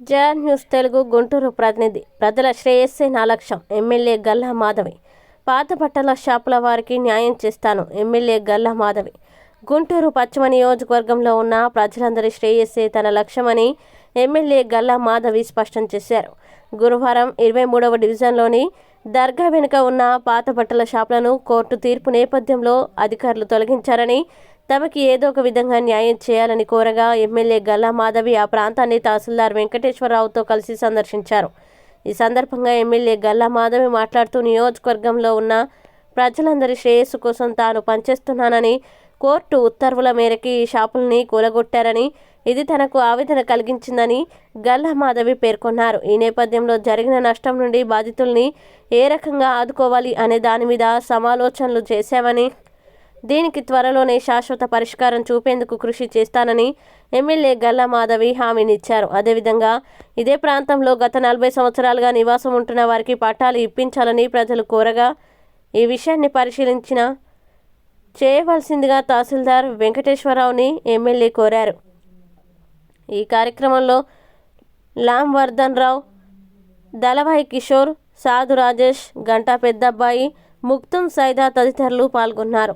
జా న్యూస్ తెలుగు గుంటూరు ప్రతినిధి. ప్రజల శ్రేయస్సే నా లక్ష్యం. ఎమ్మెల్యే గల్లా మాధవి. పాత బట్టల షాపుల వారికి న్యాయం చేస్తాను. ఎమ్మెల్యే గల్లా మాధవి. గుంటూరు పశ్చిమ నియోజకవర్గంలో ఉన్న ప్రజలందరి శ్రేయస్సే తన లక్ష్యమని ఎమ్మెల్యే గల్లా మాధవి స్పష్టం చేశారు. గురువారం ఇరవై మూడవ డివిజన్లోని దర్గా వెనుక ఉన్న పాత బట్టల షాపులను కోర్టు తీర్పు నేపథ్యంలో అధికారులు తొలగించారని తమకి ఏదో ఒక విధంగా న్యాయం చేయాలని కోరగా ఎమ్మెల్యే గల్లా మాధవి ఆ ప్రాంతాన్ని తహసీల్దార్ వెంకటేశ్వరరావుతో కలిసి సందర్శించారు. ఈ సందర్భంగా ఎమ్మెల్యే గల్లా మాధవి మాట్లాడుతూ నియోజకవర్గంలో ఉన్న ప్రజలందరి శ్రేయస్సు కోసం తాను పనిచేస్తున్నానని కోర్టు ఉత్తర్వుల మేరకు ఈ షాపుల్ని కూలగొట్టారని ఇది తనకు ఆవేదన కలిగించిందని గల్లా మాధవి పేర్కొన్నారు. ఈ నేపథ్యంలో జరిగిన నష్టం నుండి బాధితుల్ని ఏ రకంగా ఆదుకోవాలి అనే దాని మీద సమాలోచనలు చేశామని దీనికి త్వరలోనే శాశ్వత పరిష్కారం చూపేందుకు కృషి చేస్తానని ఎమ్మెల్యే గల్లా మాధవి హామీనిచ్చారు. అదేవిధంగా ఇదే ప్రాంతంలో గత నలభై సంవత్సరాలుగా నివాసం ఉంటున్న వారికి పట్టాలు ఇప్పించాలని ప్రజలు కోరగా ఈ విషయాన్ని పరిశీలించిన చేయవలసిందిగా తహసీల్దార్ వెంకటేశ్వరరావుని ఎమ్మెల్యే కోరారు. ఈ కార్యక్రమంలో లాంవర్ధన్ రావు దళభాయి కిషోర్ సాధు రాజేష్ గంటా పెద్దబ్బాయి ముక్తుం సైదా తదితరులు పాల్గొన్నారు.